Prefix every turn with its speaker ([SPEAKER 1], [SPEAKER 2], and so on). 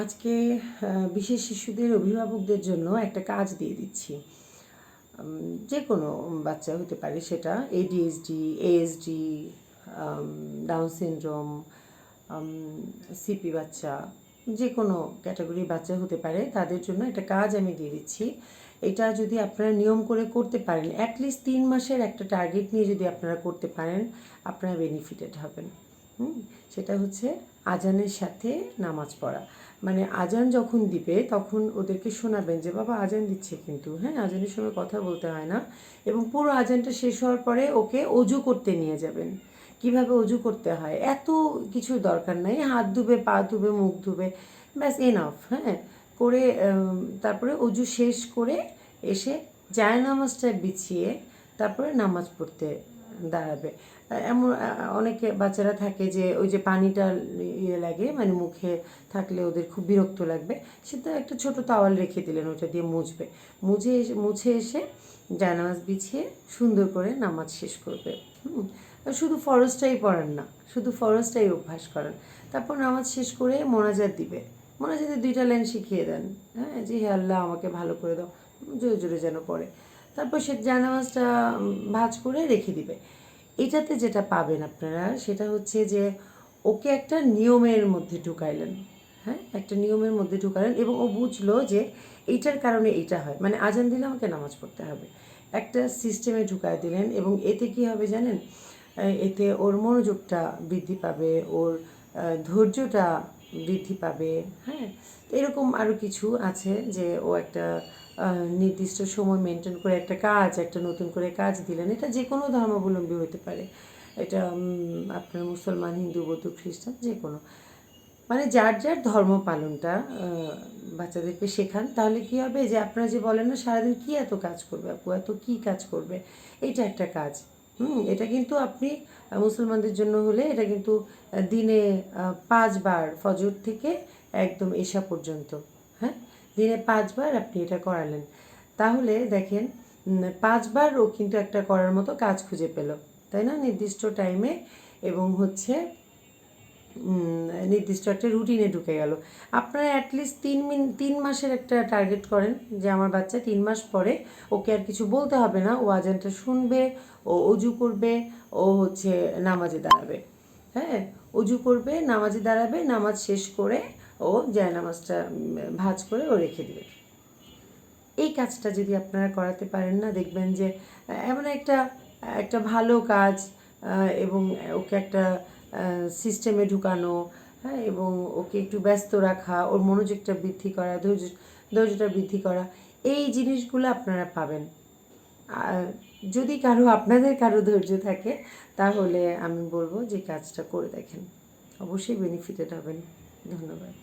[SPEAKER 1] আজকে বিশেষ শিশুদের, অভিভাবকদের জন্য একটা কাজ দিয়ে দিচ্ছি। যে কোনো বাচ্চা হতে পারে সেটা ADSD ASD down syndrome CP বাচ্চা যে কোনো ক্যাটাগরির বাচ্চা হতে পারে, তাদের জন্য একটা কাজ আমি দিয়ে দিচ্ছি। এটা যদি আপনারা নিয়ম করে করতে পারেন অ্যাটলিস্ট তিন মাসের একটা টার্গেট নিয়ে যদি আপনারা করতে পারেন, আপনারা বেনিফিটেড হবেন। হুম, সেটা হচ্ছে আজানের সাথে নামাজ পড়া। মানে আজান যখন দিবে, তখন ওদেরকে শোনাবেন যে, বাবা, আজান দিচ্ছে কিন্তু। হ্যাঁ আজানের সময় কথা বলতে হয় না। এবং পুরো আজানটা শেষ হওয়ার পরে ওকে অজু করতে নিয়ে যাবেন। কীভাবে অজু করতে হয়? এত কিছু দরকার নাই। হাত ধুবে, পা ধুবে, মুখ ধুবে, ব্যাস এনাফ হ্যাঁ। করে তারপরে অজু শেষ করে এসে জায় নামাজটা বিছিয়ে তারপরে নামাজ পড়তে দাঁড়াবে। এমন অনেকে বাচ্চারা থাকে যে ওই যে পানিটা ইয়ে লাগে মানে মুখে থাকলে ওদের খুব বিরক্ত লাগবে। সেটা একটা ছোট তাওয়াল রেখে দিলেন, ওটা দিয়ে মুছবে। মুছে এসে মুছে এসে জায়নামাজ বিছিয়ে সুন্দর করে নামাজ শেষ করবে। হুম? শুধু ফরজটাই পড়ান না, শুধু ফরজটাই অভ্যাস করেন। তারপর নামাজ শেষ করে মোনাজাত দিবে। মোনাজাতে দুইটা লাইন শিখিয়ে দেন। হ্যাঁ যে হে আল্লাহ আমাকে ভালো করে দাও। জোরে জোরে যেন পড়ে। তারপর সে জানামাজটা ভাজ করে রেখে দিবে। এটাতে যেটা পাবেন আপনারা, সেটা হচ্ছে যে ওকে একটা নিয়মের মধ্যে ঢুকাইলেন। হ্যাঁ? একটা নিয়মের মধ্যে ঢুকালেন এবং ও বুঝলো যে এইটার কারণে এইটা হয়। মানে আজান দিলে আমাকে নামাজ পড়তে হবে। একটা সিস্টেমে ঢুকায় দিলেন এবং এতে কি হবে জানেন? এতে ওর মনোযোগটা বৃদ্ধি পাবে, ওর ধৈর্যটা বৃদ্ধি পাবে। হ্যাঁ? তো এরকম আরও কিছু আছে যে ও একটা নির্দিষ্ট সময় মেনটেন করে একটা কাজ, একটা নতুন করে কাজ দিলেন। এটা যে কোনো ধর্মাবলম্বী হতে পারে। এটা আপনার মুসলমান, হিন্দু, বৌদ্ধ, খ্রিস্টান যে কোনো মানে যার যার ধর্ম পালনটা বাচ্চাদেরকে শেখান, তাহলে কি হবে যে আপনারা যে বলেন না, সারাদিন কী এত কাজ করবে আপু, এত কী কাজ করবে এটা একটা কাজ। হুম, এটা কিন্তু আপনি মুসলমানদের জন্য হলে এটা কিন্তু দিনে পাঁচবার ফজর থেকে একদম এশা পর্যন্ত হ্যাঁ? দিনে পাঁচবার আপনি এটা করালেন। তাহলে দেখেন পাঁচবার ও কিন্তু একটা করার মতো কাজ খুঁজে পেল, তাই না? নির্দিষ্ট টাইমে এবং হচ্ছে নির্দিষ্ট একটা রুটিনে ঢুকে গেল। আপনারা অ্যাটলিস্ট তিন মিন, তিন মাসের একটা টার্গেট করেন যে আমার বাচ্চা তিন মাস পরে ওকে আর কিছু বলতে হবে না, ও আজানটা শুনবে, ও অজু করবে, ও হচ্ছে নামাজে দাঁড়াবে। হ্যাঁ? অজু করবে, নামাজে দাঁড়াবে, নামাজ শেষ করে ও যায় নামাজটা উম, ভাজ করে ও রেখে দেবে। এই কাজটা যদি আপনারা করাতে পারেন না দেখবেন যে এমন একটা একটা ভালো কাজ এবং ওকে একটা সিস্টেমে ঢুকানো হ্যাঁ এবং ওকে একটু ব্যস্ত রাখা ওর মনোযোগটা বৃদ্ধি করা ধৈর্য ধৈর্যটা বৃদ্ধি করা এই জিনিসগুলো আপনারা পাবেন। যদি কারও আপনাদের কারও ধৈর্য থাকে তাহলে আমি বলব যে কাজটা করে দেখেন। অবশ্যই বেনিফিটেড হবেন। ধন্যবাদ।